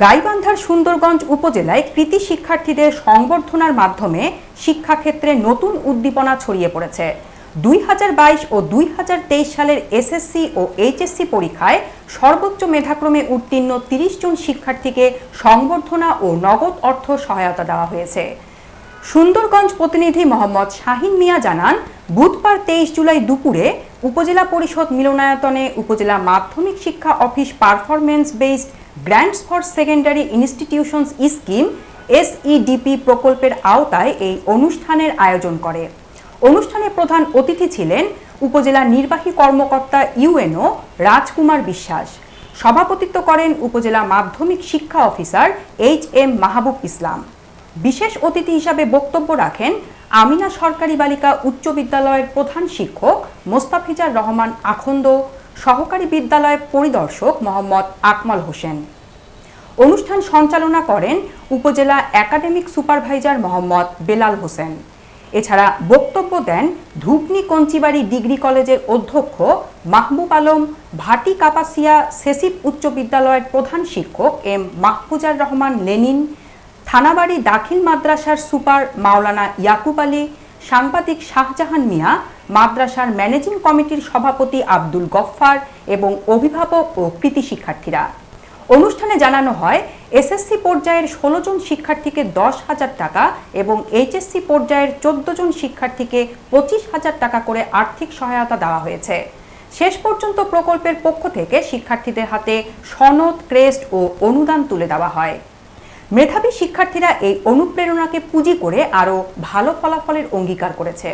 গাইবান্ধার সুন্দরগঞ্জ উপজেলায় কৃতি শিক্ষার্থীদের সংবর্ধনার মাধ্যমে শিক্ষাক্ষেত্রে নতুন উদ্দীপনা ছড়িয়ে পড়েছে। দুই হাজার বাইশ ও দুই সালের এসএসসি ও এইচএসসি পরীক্ষায় সর্বোচ্চ মেধাক্রমে উত্তীর্ণ তিরিশ জন শিক্ষার্থীকে সংবর্ধনা ও নগদ অর্থ সহায়তা দেওয়া হয়েছে। সুন্দরগঞ্জ প্রতিনিধি মোহাম্মদ শাহিন মিয়া জানান, বুধবার তেইশ জুলাই দুপুরে উপজেলা পরিষদ মিলনায়তনে উপজেলা মাধ্যমিক শিক্ষা office performance based grants for secondary institutions scheme SEDP প্রকল্পের আওতায় এই অনুষ্ঠানের আয়োজন করে। অনুষ্ঠানে প্রধান অতিথি ছিলেন উপজেলা নির্বাহী কর্মকর্তা ইউএনও রাজকুমার বিশ্বাস। সভাপতিত্ব করেন উপজেলা মাধ্যমিক শিক্ষা officer H M Mahbub Islam. বিশেষ অতিথি হিসাবে বক্তব্য রাখেন আমিনা সরকারি বালিকা উচ্চ বিদ্যালয়ের প্রধান শিক্ষক মোস্তাফিজার রহমান আখন্দ সহকারী বিদ্যালয় পরিদর্শক মোহাম্মদ আকমাল হোসেন। অনুষ্ঠান সঞ্চালনা করেন উপজেলা একাডেমিক সুপারভাইজার মোহাম্মদ বেলাল হোসেন। এছাড়া বক্তব্য দেন ধুপনি কঞ্চিবাড়ি ডিগ্রি কলেজের অধ্যক্ষ মাহবুব আলম, ভাটি কাপাসিয়া সেসিপ উচ্চ বিদ্যালয়ের প্রধান শিক্ষক এম মাহফুজার রহমান লেনিন, থানাবাড়ি দাখিল মাদ্রাসার সুপার মাওলানা ইয়াকুব আলী সাংবাদিক শাহজাহান মিয়া, মাদ্রাসার ম্যানেজিং কমিটির সভাপতি আব্দুল গফফার এবং অভিভাবক ও কৃতি শিক্ষার্থীরা। অনুষ্ঠানে জানানো হয়, এসএসসি পর্যায়ের ষোলো জন শিক্ষার্থীকে দশ হাজার টাকা এবং এইচএসসি পর্যায়ের চোদ্দ জন শিক্ষার্থীকে পঁচিশ হাজার টাকা করে আর্থিক সহায়তা দেওয়া হয়েছে। শেষ পর্যন্ত প্রকল্পের পক্ষ থেকে শিক্ষার্থীদের হাতে সনদ, ক্রেস্ট ও অনুদান তুলে দেওয়া হয়। মেধাবী শিক্ষার্থীরা এই অনুপ্রেরণাকে পুঁজি করে আরও ভালো ফলাফলের অঙ্গীকার করেছে।